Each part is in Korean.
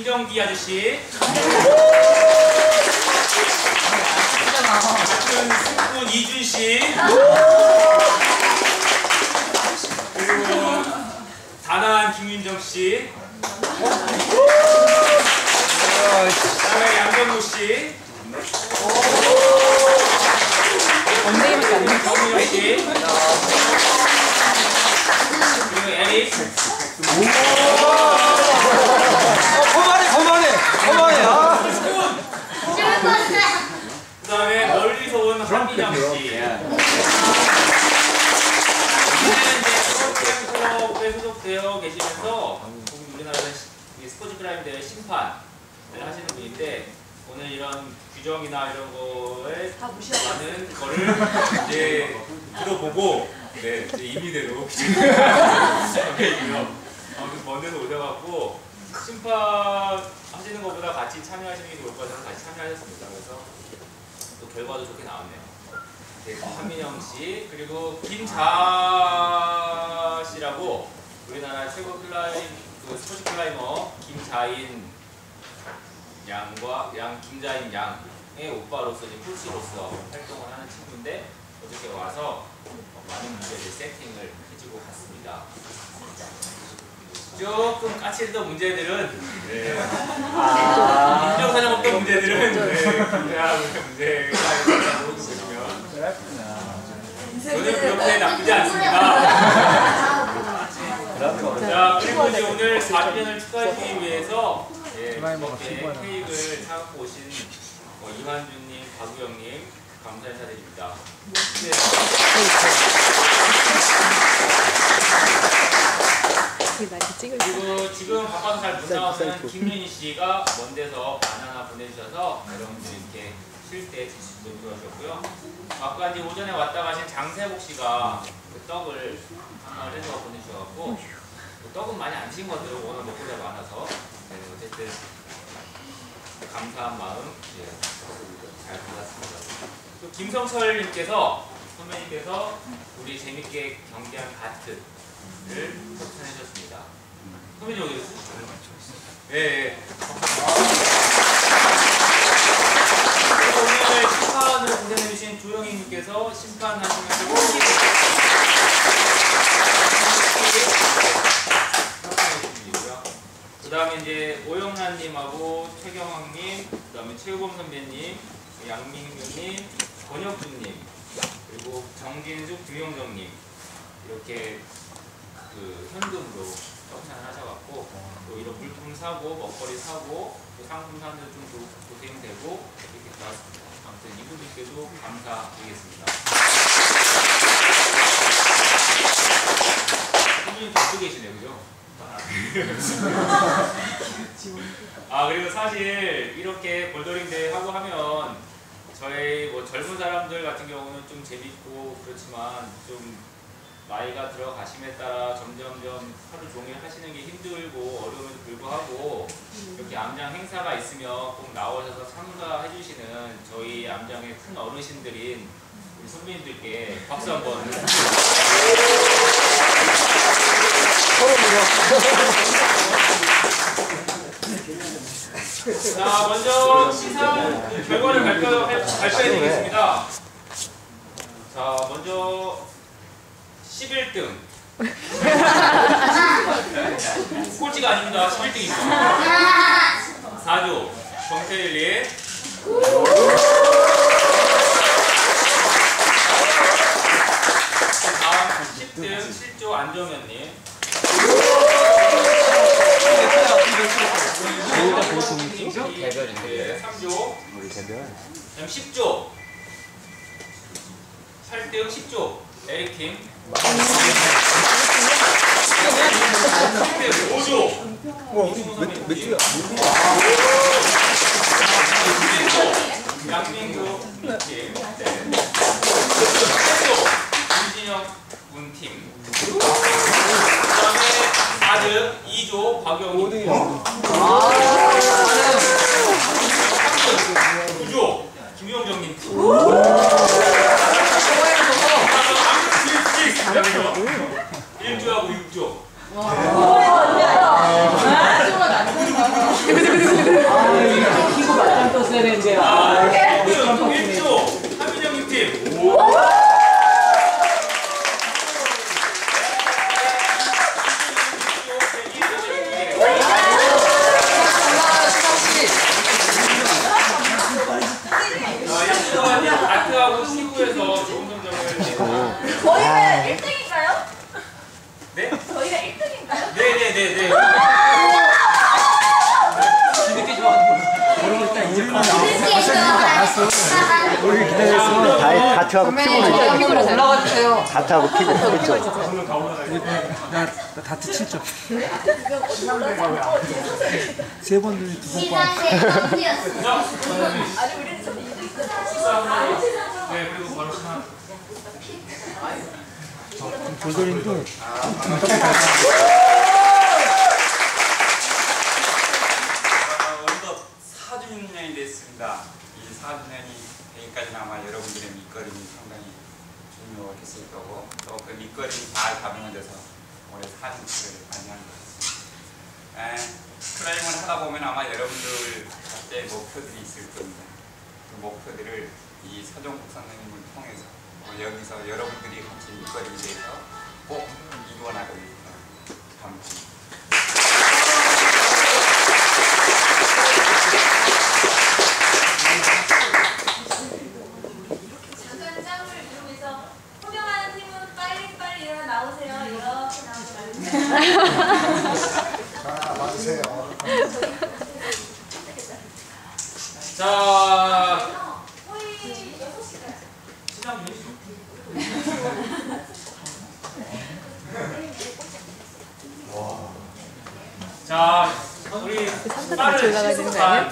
김정기 아저씨. 같은 승군 이준 씨. 그리고 단아한 김윤정 씨. 그다음에 양정모 씨. 엉덩이밖에 안 나. 정민호 씨. 그리고 에릭. 그만해 그만해 그만해 아. 그다음에 멀리서 온 한민영 씨. 이제는 이제 프로그램 클럽에 소속되어 계시면서 우리나라 스포츠 크라임 대회 심판을 하시는 분인데 오늘 이런 규정이나 이런 거에 많은 거를 이제 들어 보고 네 이제 임의대로 규정을 아무튼 먼 데서 오셔갖고 심판 하시는 것보다 같이 참여하시는 게 좋을 것 같아서 같이 참여하셨습니다. 그래서 또 결과도 좋게 나왔네요. 네, 한민영 씨 그리고 김자 씨라고 우리나라 최고 클라임 그 스포츠 클라이머 김자인 양과 양 김자인 양의 오빠로서 이제 코치로서 활동을 하는 친구인데 어저께 와서 많은 문제들 세팅을 해주고 갔습니다. 조금 까칠했던 문제들은 네. 인정사정 없던 문제들은 네, 그냥 문제가 보시면 저는 그렇게 나쁘지 않습니다. 자, 그리고 이제 오늘 4주년을 축하해주기 위해서 예, 이렇게 케이크를 사갖고 오신 어, 이만주님, 박우영님 감사 인사드립니다. 네. 때. 그리고 지금 바빠서 잘 못 나오는 김윤희 씨가 먼 데서 바나나 보내주셔서 여러분들 이렇게 쉴때 드실 수 있도록 해주셨고요. 아까 이제 오전에 왔다 가신 장세복 씨가 그 떡을 하나 해서 보내주셔갖고 그 떡은 많이 안 드신 것 같아요. 오늘 먹고자 많아서. 네, 어쨌든 감사한 마음 예, 잘 받았습니다. 또 김성철님께서 선배님께서 우리 재밌게 경기한 가트를 협찬해 주셨습니다. 선배님 어디 계세요? 예, 예. 그리고 오늘 심판으로 고생해주신 조영희님께서 심판하시면서 홈기 그 다음에 이제 오영란님하고 최경황님, 그 다음에 최우범 선배님, 양민규님, 정진숙, 김용정님 이렇게 그 현금으로 협찬을 하셔갖고 또 이런 물품 사고 먹거리 사고 또 상품 사는데 좀 도- 고생되고 이렇게 좋았습니다. 아무튼 이분들께도 감사드리겠습니다. 선생님 듣고 계시네요, 그죠? 아 그리고 사실 이렇게 볼더링 대회 하고 하면 저희 뭐 젊은 사람들 같은 경우는 좀 재밌고 그렇지만 좀 나이가 들어가심에 따라 점점점 하루 종일 하시는 게 힘들고 어려움에도 불구하고 이렇게 암장 행사가 있으면 꼭 나오셔서 참가해 주시는 저희 암장의 큰 어르신들인 우리 선배님들께 박수 한번 자 먼저 시상 그 결과를 발표, 발표해 드리겠습니다. 자 먼저 11등. 꼴찌가 아닙니다. 11등입니다 4조 정태일님 다음 10등 7조 안정현님 우리 개별 그다음 10조 8등 10조. 에릭팀. 5조. 뭐몇 몇 주야? 양민구 팀. 네. 8조 윤진영 군팀. 그 다음에 4등 2조 박영희 9조 김용정님 팀. 일조하고 6조. 근데 키고 맞짱 떴어야 되는데. 아, 아, 1조 하민영 팀. 다크하고 시구에서 좋은 성적을 저희가 1등인가요? 네? 저희가 1등인가요? 네네네네. 이렇게 좋아하는 우리 기다렸으면 다 다트하고 피고를 피부로 잘. 올라가 주세요. 다트하고 피고 했죠. 나, 나 다트 7점. 세 번, 두번 꽝. 네 그리고 바로 신나. 돌돌이도 어, 어느덧 4주년이 됐습니다. 이 4주년이 되기까지는 아마 여러분들의 밑거름이 상당히 중요했을 거고 밑거름이 잘 잡으면 돼서 올해 4주년을 많이 한것 같습니다. 에, 클라이밍을 하다 보면 아마 여러분들 각자의 목표들이 있을 겁니다. 그 목표들을 이 서정국 선생님을 통해서 뭐 여기서 여러분들이 같이 밑거름이 돼서 꼭 이루어 나가길 바랍니다. 잠깐 짱을 이루면서 호명하는 팀은 빨리 빨리 일어나 나오세요. 이렇게 나오지 자 말고. 호의 6시까지. 시장 자, 우리 거 아니야?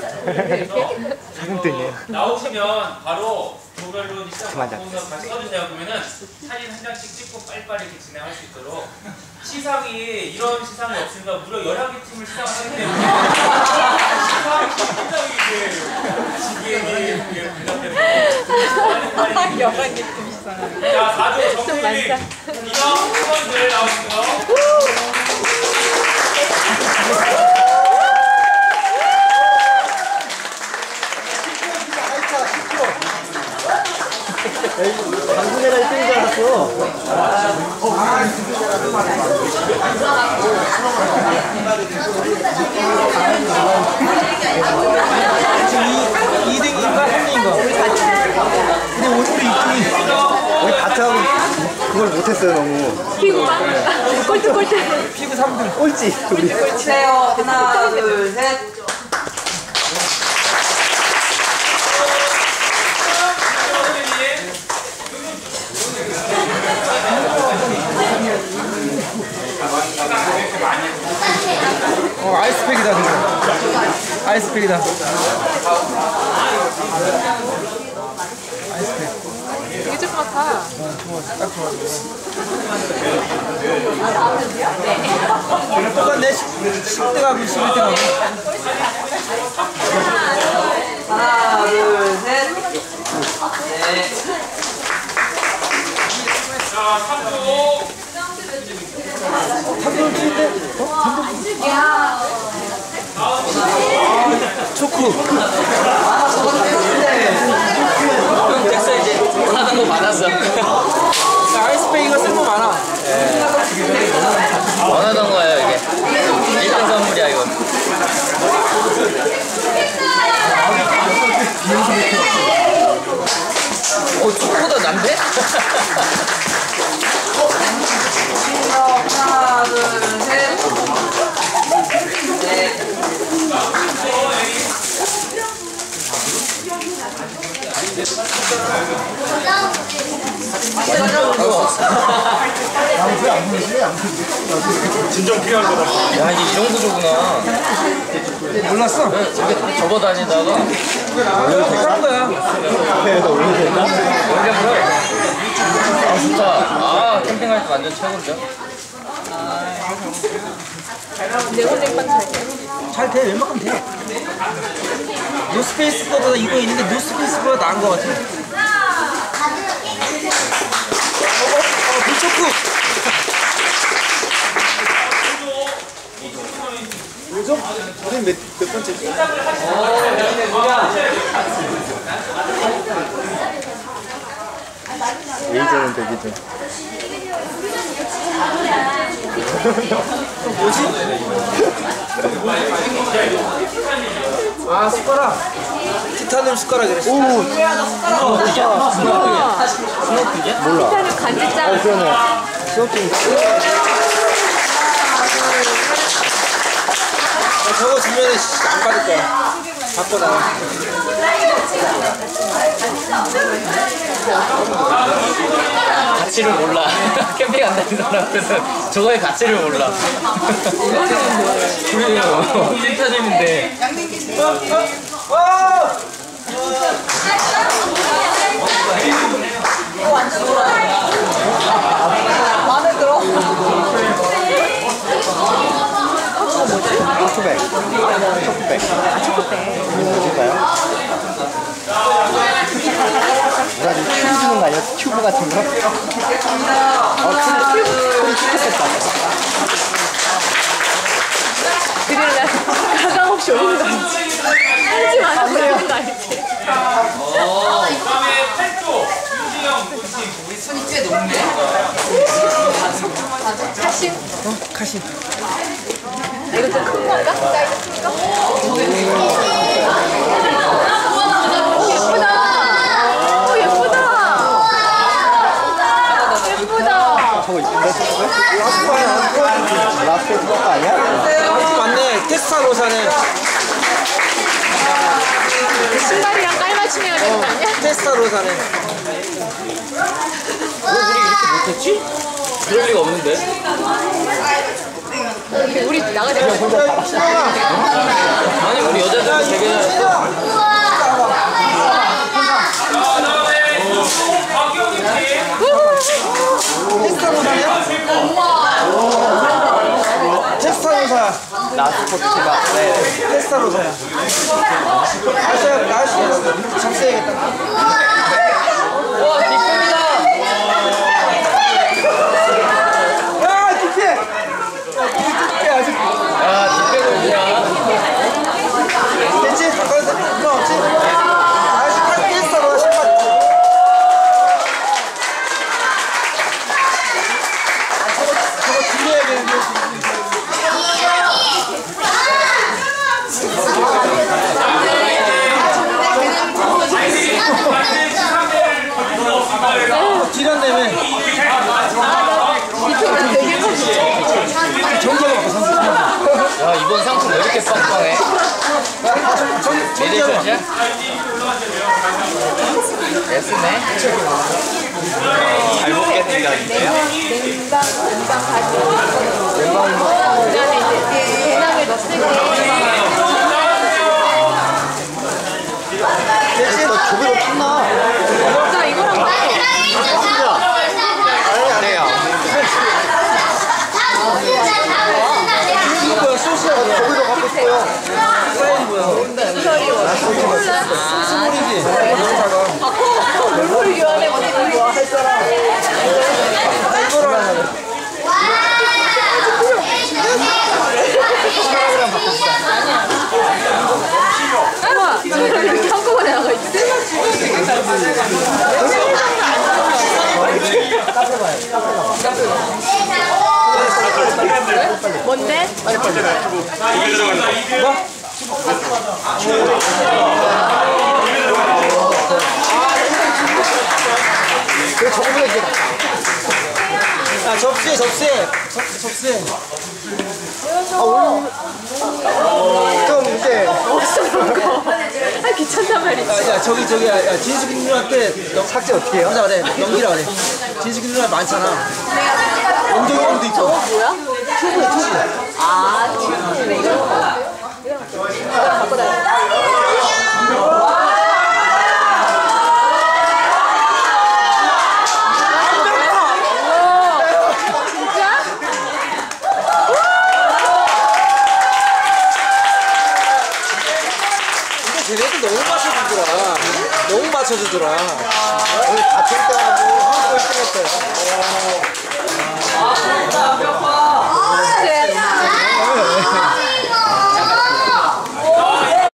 사금등이에요. 나오시면 바로 조별로 시작 방송에서 같이 써주세요. 그러면은 사진 한 장씩 찍고 빨리빨리 이렇게 진행할 수 있도록 시상이 이런 시상이 없으니까 무려 11개 팀을 시상하기 때문에 시상이 굉장히 이게 지기에 이게 불량돼서 빨리빨리 여관 느낌 이상하네. 자, 4조 좀 정수리 많다. 이영 후원들 나오시고요. 방송에다 1등인 줄 알았어. 지금 2등인가 3등인가? 근데 오늘 2등이 우리 다트하고 그걸 못했어요, 너무. 피부 막 꼴찌 꼴찌. 피부 3등. 꼴찌, 우리. 주세요. 하나, 둘, 셋. 어, 아이스팩이다, 그거. 아이스팩이다. 되게 조그맣다. 똑같네. 10등하고 11등하고. 하나, 둘, 셋. 네. 자, 3조 초크. 됐어, 이제. 원하던 거 받았어. 아이스팩이가 쓸모 많아. 원하던 거예요, 이게. 1등 선물이야, 이거. 어, 축구보다 난데? 하나, 둘, 셋. 네. 야, 이게 이런 구조구나. 몰랐어? 이렇게 접어 다니다가 그런 거야. 원래 그래. 아, 좋다. 아, 캠핑할 때 완전 최고인데? 네모넥반 잘 돼. 잘 돼. 웬만하면 돼. 노스페이스보다 이거 있는데 노스페이스보다 나은 것 같아. 어, 불초크. 뭐죠? 우리 몇, 몇 번째지? 예의점은 되기 좀. 아 숟가락. 티타늄 숟가락 이랬어. 오! 어, 진짜. 스노우피냐? 몰라. 티타늄 간지장. 어, 그러네. 수업중 저거 주면은 씨, 안 받을 거야. 바꿔 나가. 가치를 몰라. 캠핑 안 다니는 사람들은 저거의 가치를 몰라. 그래요. 티타늄인데. 초코 큐브 주는 거 아니야? 큐브 같은 거? 어, 큐브, 큐브 좋겠다. 그릴라 가감 없이 오는 거 알지? 하지 마라 그러는 거 알지? 그다음에 8조 윤지영 코치 카신. 어? 카신. 이거 좀 큰 건가? 사이즈 큰가? 오, 예쁘다. 오, 예쁘다. 예쁘다. 저거 있는데, 초코백? 라스트 그거 아니야? 아, 맞네. 테스타로 사네. 신발이랑 깔맞춤 해야 되는 거 아니야? 테스타로 사네. 못했지? 그럴 리가 없는데. 우리 나가자. 아니 우리 여자들은 되게 테스타로사. 라스포츠가. 네. 테스타로사야. 아시아 아시아 잡숴야겠다. 와 기쁨이다. 야 티켓. 야 티켓 아직. 야 뒷배골이야. 됐지? 바꿔서 이거 없지? 아 신발 테스타로사 신발. 아 저거 저거 줄여야겠는데. 지난다며 이쪽은 되게 커. 정지하고 바꿔 야 이번 상품 왜 이렇게 빵빵해? 메디션이야? S네. 잘 먹겠는다는데요? 냉방, 냉방 가지. 그 안에 이제 넣었을 때. 너 조개로 탔나? 나 이거랑 바꿔. 아니, 안 해요. 이거 소스야 조개로 갖고 싶어요. 사인 뭐야? 스몰이지. 바꿔. 얼굴 유한해 먹는 거야. 할 사람. 아, 저희가 한꺼번에 나가 있지? 뭔데? 그래, 저거보다 이게 낫다. 야 접시에 접시에 접, 접시에 좀 이제? 아, 귀찮단 말이지. 야, 야 저기 저기 야, 야 진숙이 누나한테 너 삭제 어떻게 해요? 하자 그래 넘기라 그래 진숙이 누나 많잖아 영정이 형도 있고 저거 뭐야? 튜브, 튜브. 아, 튜브. 근데 쟤네들 너무 맞춰주더라 너무 맞춰주더라